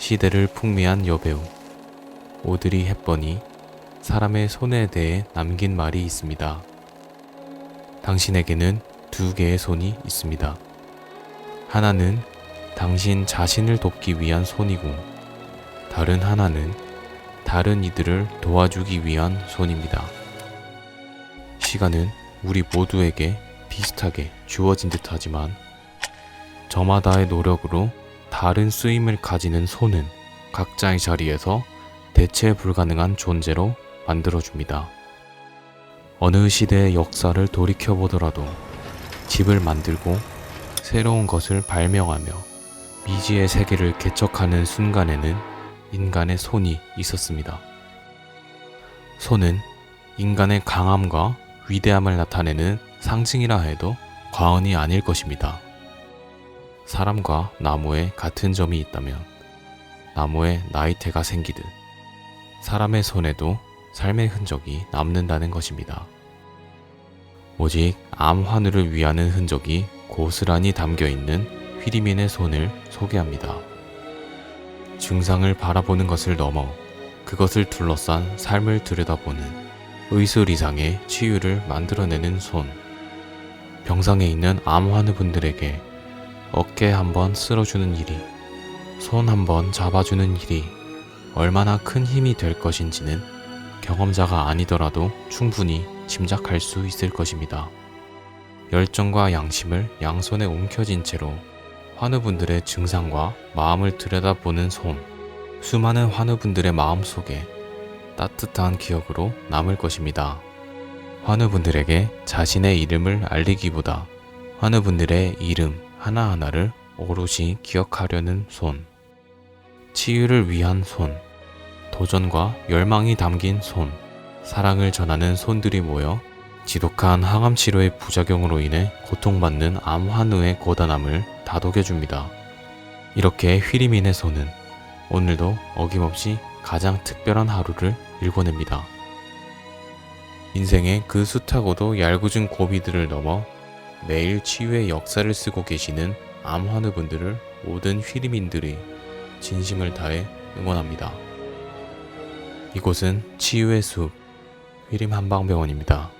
시대를 풍미한 여배우 오드리 헵번이 사람의 손에 대해 남긴 말이 있습니다. 당신에게는 두 개의 손이 있습니다. 하나는 당신 자신을 돕기 위한 손이고 다른 하나는 다른 이들을 도와주기 위한 손입니다. 시간은 우리 모두에게 비슷하게 주어진 듯 하지만 저마다의 노력으로 다른 쓰임을 가지는 손은 각자의 자리에서 대체 불가능한 존재로 만들어줍니다. 어느 시대의 역사를 돌이켜보더라도 집을 만들고 새로운 것을 발명하며 미지의 세계를 개척하는 순간에는 인간의 손이 있었습니다. 손은 인간의 강함과 위대함을 나타내는 상징이라 해도 과언이 아닐 것입니다. 사람과 나무에 같은 점이 있다면 나무에 나이테가 생기듯 사람의 손에도 삶의 흔적이 남는다는 것입니다. 오직 암 환우를 위하는 흔적이 고스란히 담겨 있는 휘리민의 손을 소개합니다. 증상을 바라보는 것을 넘어 그것을 둘러싼 삶을 들여다보는 의술 이상의 치유를 만들어내는 손. 병상에 있는 암 환우분들에게 어깨 한번 쓸어주는 일이, 손 한번 잡아주는 일이 얼마나 큰 힘이 될 것인지는 경험자가 아니더라도 충분히 짐작할 수 있을 것입니다. 열정과 양심을 양손에 움켜쥔 채로 환우분들의 증상과 마음을 들여다보는 손, 수많은 환우분들의 마음 속에 따뜻한 기억으로 남을 것입니다. 환우분들에게 자신의 이름을 알리기보다 환우분들의 이름 하나하나를 오롯이 기억하려는 손, 치유를 위한 손, 도전과 열망이 담긴 손, 사랑을 전하는 손들이 모여 지독한 항암 치료의 부작용으로 인해 고통받는 암 환우의 고단함을 다독여줍니다. 이렇게 휘리민의 손은 오늘도 어김없이 가장 특별한 하루를 일궈냅니다. 인생의 그 숱하고도 얄궂은 고비들을 넘어 매일 치유의 역사를 쓰고 계시는 암 환우 분들을 모든 휘리민들이 진심을 다해 응원합니다. 이곳은 치유의 숲 휘림 한방병원입니다.